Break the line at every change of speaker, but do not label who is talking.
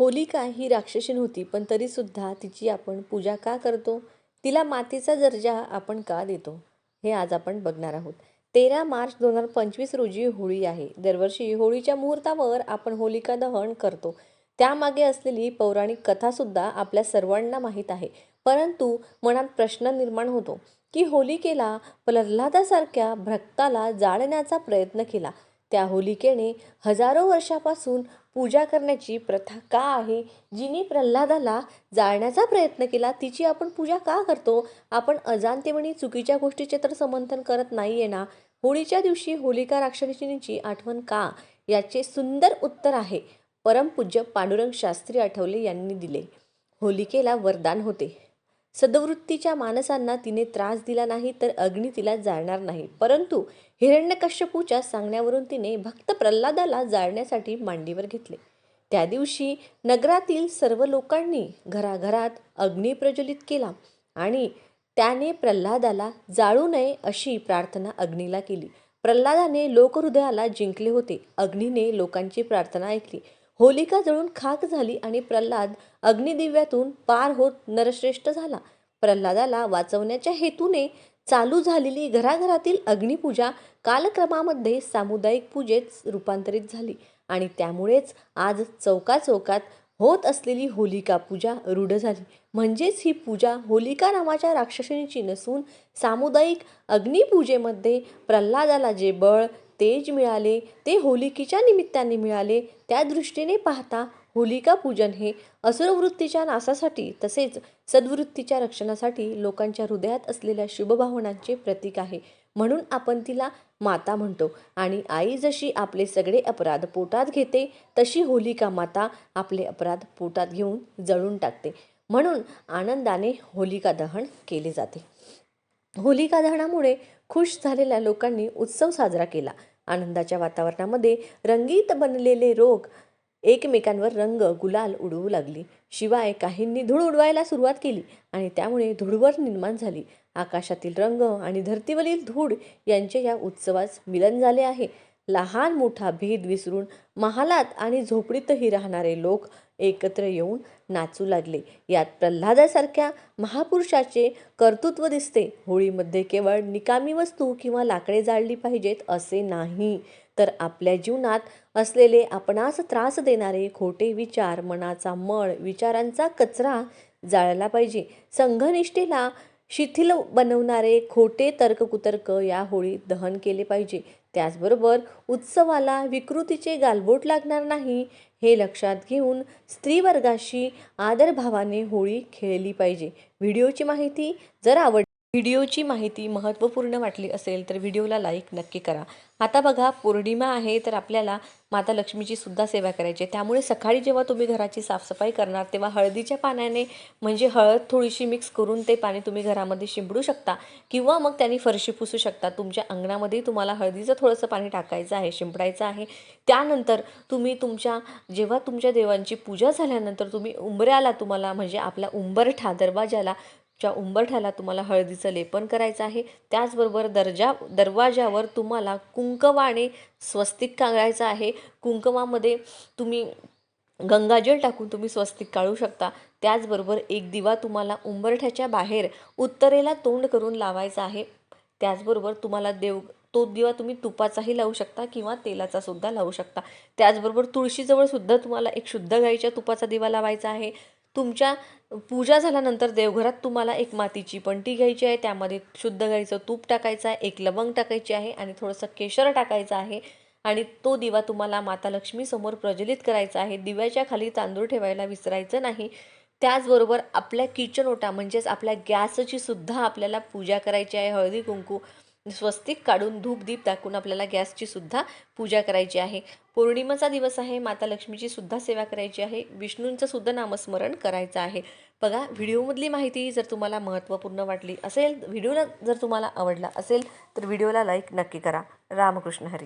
होलिका ही राक्षसीन होती पण तरीसुद्धा तिची आपण पूजा का करतो? तिला मातीचा दर्जा आपण का देतो? हे आज आपण बघणार आहोत. तेरा मार्च दोन हजार पंचवीस रोजी होळी आहे. दरवर्षी होळीच्या मुहूर्तावर आपण होलिका दहन करतो. त्यामागे असलेली पौराणिक कथासुद्धा आपल्या सर्वांना माहीत आहे. परंतु मनात प्रश्न निर्माण होतो की होलिकेला प्रल्हादासारख्या भक्ताला जाळण्याचा प्रयत्न केला. त्या होलिकेने हजारो वर्षापासून पूजा करण्याची प्रथा का आहे जिने प्रल्हादाला जाळण्याचा प्रयत्न केला तिची आपण पूजा का करतो? आपण अजाणतेपणी चुकीच्या गोष्टीचे तर समर्थन करत नाहीये ना? होळीच्या दिवशी होलिका राक्षसिनीची आठवण का? याचे सुंदर उत्तर आहे परमपूज्य पांडुरंग शास्त्री आठवले यांनी दिले. होलिकेला वरदान होते. सदवृत्तीच्या माणसांना तिने त्रास दिला नाही तर अग्नी तिला जाळणार नाही. परंतु हिरण्यकश्यपूच्या सांगण्यावरून तिने भक्त प्रल्हादाला जाळण्यासाठी मांडीवर घेतले. त्या दिवशी नगरातील सर्व लोकांनी घराघरात अग्नी प्रज्वलित केला आणि त्याने प्रल्हादाला जाळू नये अशी प्रार्थना अग्नीला केली. प्रल्हादाने लोकहृदयाला जिंकले होते. अग्नीने लोकांची प्रार्थना ऐकली. होलिका जळून खाक झाली आणि प्रल्हाद अग्निदिव्यातून पार होत नरश्रेष्ठ झाला. प्रल्हादाला वाचवण्याच्या हेतूने चालू झालेली घराघरातील अग्निपूजा कालक्रमामध्ये सामुदायिक पूजेत रूपांतरित झाली आणि त्यामुळेच आज चौका चौकात होत असलेली होलिका पूजा रूढ झाली. म्हणजेच ही पूजा होलिका नावाच्या राक्षसिणीची नसून सामुदायिक अग्निपूजेमध्ये प्रल्हादाला जे बळ तेज मिळाले ते होलिकेच्या निमित्ताने मिळाले. त्या दृष्टीने पाहता होलिका पूजन हे असुरवृत्तीच्या नाशासाठी तसेच सद्वृत्तीच्या रक्षणासाठी लोकांच्या हृदयात असलेल्या शुभभावनांचे प्रतीक आहे. म्हणून आपण तिला माता म्हणतो आणि आई जशी आपले सगळे अपराध पोटात घेते तशी होलिका माता आपले अपराध पोटात घेऊन जळून टाकते. म्हणून आनंदाने होलिका दहन केले जाते. होलिका दहनामुळे खुश झालेल्या लोकांनी उत्सव साजरा केला. आनंदाच्या वातावरणामध्ये रंगीत बनलेले रोग एकमेकांवर रंग गुलाल उडवू लागली. शिवाय काहींनी धूळ उडवायला सुरुवात केली आणि त्यामुळे धूळवर निर्माण झाली. आकाशातील रंग आणि धर्तीवरील धूळ यांचे या उत्सवास मिलन झाले आहे. लहान मोठा भेद विसरून महालात आणि झोपडीतही राहणारे लोक एकत्र येऊन नाचू लागले. यात प्रल्हादासारख्या महापुरुषाचे कर्तृत्व दिसते. होळीमध्ये केवळ निकामी वस्तू किंवा लाकडे जाळली पाहिजेत असे नाही. तर आपल्या जीवनात असलेले आपणास त्रास देणारे खोटे विचार मनाचा मळ विचारांचा कचरा जाळला पाहिजे. संघनिष्ठेला शिथिल बनवणारे खोटे तर्ककुतर्क या होळीत दहन केले पाहिजे. त्याचबरोबर उत्सवाला विकृतीचे गालबोट लागणार नाही हे लक्षात घेऊन स्त्रीवर्गाशी आदरभावाने होळी खेळली पाहिजे. व्हिडिओची माहिती जर आवड व्हिडिओची माहिती महत्त्वपूर्ण वाटली असेल तर व्हिडिओला लाईक नक्की करा. आता बघा पौर्णिमा आहे तर आपल्याला माता लक्ष्मीची सुद्धा सेवा करायची आहे. त्यामुळे सकाळी जेव्हा तुम्ही घराची साफसफाई करणार तेव्हा हळदीच्या पाण्याने म्हणजे हळद थोडीशी मिक्स करून ते पाणी तुम्ही घरामध्ये शिंपडू शकता किंवा मग त्यांनी फरशी पुसू शकता. तुमच्या अंगणामध्ये तुम्हाला हळदीचं थोडंसं पाणी टाकायचं आहे शिंपडायचं आहे. त्यानंतर तुम्ही तुमच्या जेव्हा तुमच्या देवांची पूजा झाल्यानंतर तुम्ही उंबऱ्याला तुम्हाला म्हणजे आपल्या उंबरठा दरवाजाला च्या उंबरठ्याला तुम्हाला हळदीचं लेपन करायचं आहे. त्याचबरोबर दर्जा दरवाजावर तुम्हाला कुंकवाने स्वस्तिक काढायचं आहे. कुंकवामध्ये तुम्ही गंगाजल टाकून तुम्ही स्वस्तिक काढू शकता. त्याचबरोबर एक दिवा तुम्हाला उंबरठ्याच्या बाहेर उत्तरेला तोंड करून लावायचा आहे. त्याचबरोबर तुम्हाला देव तो दिवा तुम्ही तुपाचाही लावू शकता किंवा तेलाचा सुद्धा लावू शकता. त्याचबरोबर तुळशीजवळ सुद्धा तुम्हाला एक शुद्ध गाईच्या तुपाचा दिवा लावायचा आहे. तुमच्या पूजा झाल्यानंतर देवघरात तुम्हाला एक मातीची पंटी घ्यायची आहे त्यामध्ये शुद्ध गाईचं तूप टाकायचं आहे एक लवंग टाकायची आहे आणि थोडंसं केशर टाकायचं आहे आणि तो दिवा तुम्हाला माता लक्ष्मीसमोर प्रज्वलित करायचा आहे. दिव्याच्या खाली तांदूळ ठेवायला विसरायचं नाही. त्याचबरोबर आपल्या किचन ओटा म्हणजेच आपल्या गॅसची सुद्धा आपल्याला पूजा करायची आहे. हळदी कुंकू स्वस्तिक काढून धूप दीप टाकून आपल्याला गॅसची सुद्धा पूजा करायची आहे. पौर्णिमेचा दिवस आहे माता लक्ष्मीची सुद्धा सेवा करायची आहे विष्णूंचं सुद्धा नामस्मरण करायचं आहे. बघा व्हिडिओमधली माहिती जर तुम्हाला महत्त्वपूर्ण वाटली असेल व्हिडिओला जर तुम्हाला आवडला असेल तर व्हिडिओला लाईक नक्की करा. रामकृष्ण हरी.